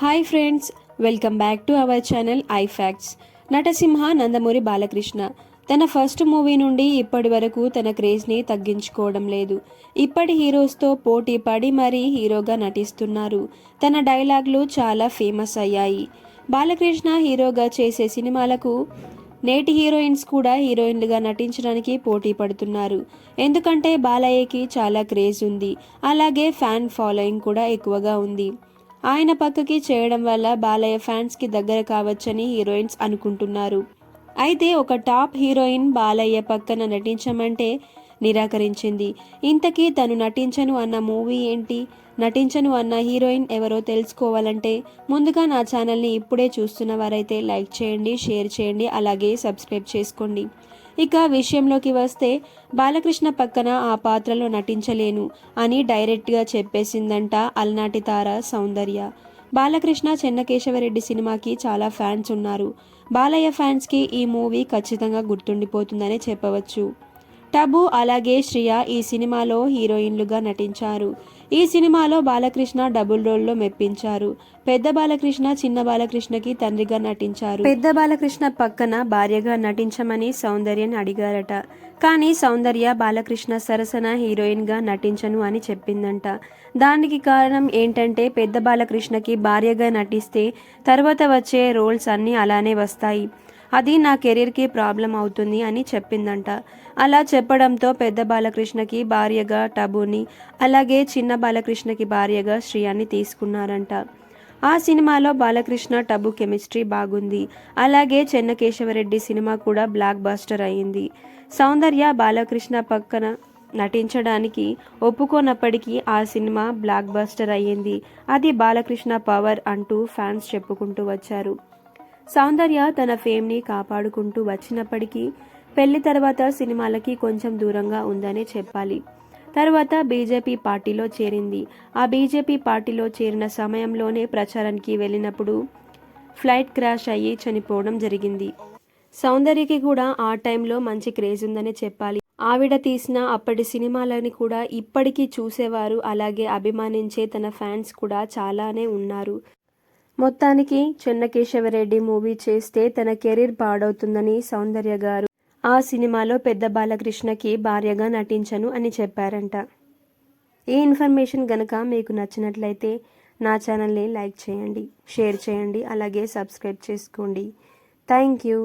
Hi friends welcome back to our channel I facts నటసింహ నందమూరి బాలకృష్ణ. తన first movie నుండి ఇప్పటి వరకు తన క్రేజ్ని తగ్గించుకోవడం లేదు. ఇప్పటి హీరోస్తో పోటీ పడి మరీ హీరోగా నటిస్తున్నారు. తన డైలాగ్లు చాలా ఫేమస్ అయ్యాయి. బాలకృష్ణ హీరోగా చేసే సినిమాలకు నేటి హీరోయిన్స్ కూడా హీరోయిన్లుగా నటించడానికి పోటీ పడుతున్నారు. ఎందుకంటే బాలయ్యకి చాలా క్రేజ్ ఉంది. అలాగే ఫ్యాన్ ఫాలోయింగ్ కూడా ఎక్కువగా ఉంది. ఆయన పక్కకి చేయడం వల్ల బాలయ్య ఫ్యాన్స్కి దగ్గర కావచ్చని హీరోయిన్స్ అనుకుంటున్నారు. అయితే ఒక టాప్ హీరోయిన్ బాలయ్య పక్కన నటించమంటే నిరాకరించింది. ఇంతకీ తను నటించను అన్న మూవీ ఏంటి? నటించను అన్న హీరోయిన్ ఎవరో తెలుసుకోవాలంటే ముందుగా నా ఛానల్ని ఇప్పుడే చూస్తున్న వారైతే లైక్ చేయండి షేర్ చేయండి అలాగే సబ్స్క్రైబ్ చేసుకోండి. ఇక విషయంలోకి వస్తే బాలకృష్ణ పక్కన ఆ పాత్రలో నటించలేను అని డైరెక్ట్గా చెప్పేసిందంట అలనాటి తార సౌందర్య. బాలకృష్ణ చెన్నకేశవరెడ్డి సినిమాకి చాలా ఫ్యాన్స్ ఉన్నారు. బాలయ్య ఫ్యాన్స్కి ఈ మూవీ ఖచ్చితంగా గుర్తుండిపోతుందనే చెప్పవచ్చు. టబు అలాగే శ్రియ ఈ సినిమాలో హీరోయిన్లుగా నటించారు. ఈ సినిమాలో బాలకృష్ణ డబుల్ రోల్లో మెప్పించారు. పెద్ద బాలకృష్ణ చిన్న బాలకృష్ణకి తండ్రిగా నటించారు. పెద్ద బాలకృష్ణ పక్కన భార్యగా నటించమని సౌందర్యని అడిగారట. కానీ సౌందర్య బాలకృష్ణ సరసన హీరోయిన్గా నటించను అని చెప్పిందంట. దానికి కారణం ఏంటంటే పెద్ద బాలకృష్ణకి భార్యగా నటిస్తే తర్వాత వచ్చే రోల్స్ అన్నీ అలానే వస్తాయి. అది నా కెరీర్కి ప్రాబ్లం అవుతుంది అని చెప్పిందంట. అలా చెప్పడంతో పెద్ద బాలకృష్ణకి భార్యగా టబుని అలాగే చిన్న బాలకృష్ణకి భార్యగా శ్రీయాన్ని తీసుకున్నారంట. ఆ సినిమాలో బాలకృష్ణ టబు కెమిస్ట్రీ బాగుంది. అలాగే చెన్నకేశవరెడ్డి సినిమా కూడా బ్లాక్ బాస్టర్ అయింది. సౌందర్య బాలకృష్ణ పక్కన నటించడానికి ఒప్పుకోనప్పటికీ ఆ సినిమా బ్లాక్ బస్టర్ అయ్యింది. అది బాలకృష్ణ పవర్ అంటూ ఫ్యాన్స్ చెప్పుకుంటూ వచ్చారు. సౌందర్య తన ఫేమ్ని కాపాడుకుంటూ వచ్చినప్పటికీ పెళ్ళి తర్వాత సినిమాలకి కొంచెం దూరంగా ఉందనే చెప్పాలి. తర్వాత బీజేపీ పార్టీలో చేరింది. ఆ బీజేపీ పార్టీలో చేరిన సమయంలోనే ప్రచారానికి వెళ్ళినప్పుడు ఫ్లైట్ క్రాష్ అయ్యి చనిపోవడం జరిగింది. సౌందర్యకి కూడా ఆ టైంలో మంచి క్రేజ్ ఉందనే చెప్పాలి. ఆవిడ తీసిన అప్పటి సినిమాలని కూడా ఇప్పటికీ చూసేవారు. అలాగే అభిమానించే తన ఫ్యాన్స్ కూడా చాలానే ఉన్నారు. మొత్తానికి చెన్నకేశవరెడ్డి మూవీ చేస్తే తన కెరీర్ పాడవుతుందని సౌందర్య గారు. ఆ సినిమాలో పెద్ద బాలకృష్ణకి భార్యగా నటించను అని చెప్పారంట. ఈ ఇన్ఫర్మేషన్ గనక మీకు నచ్చినట్లయితే నా ఛానల్ని లైక్ చేయండి షేర్ చేయండి అలాగే సబ్స్క్రైబ్ చేసుకోండి. Thank you.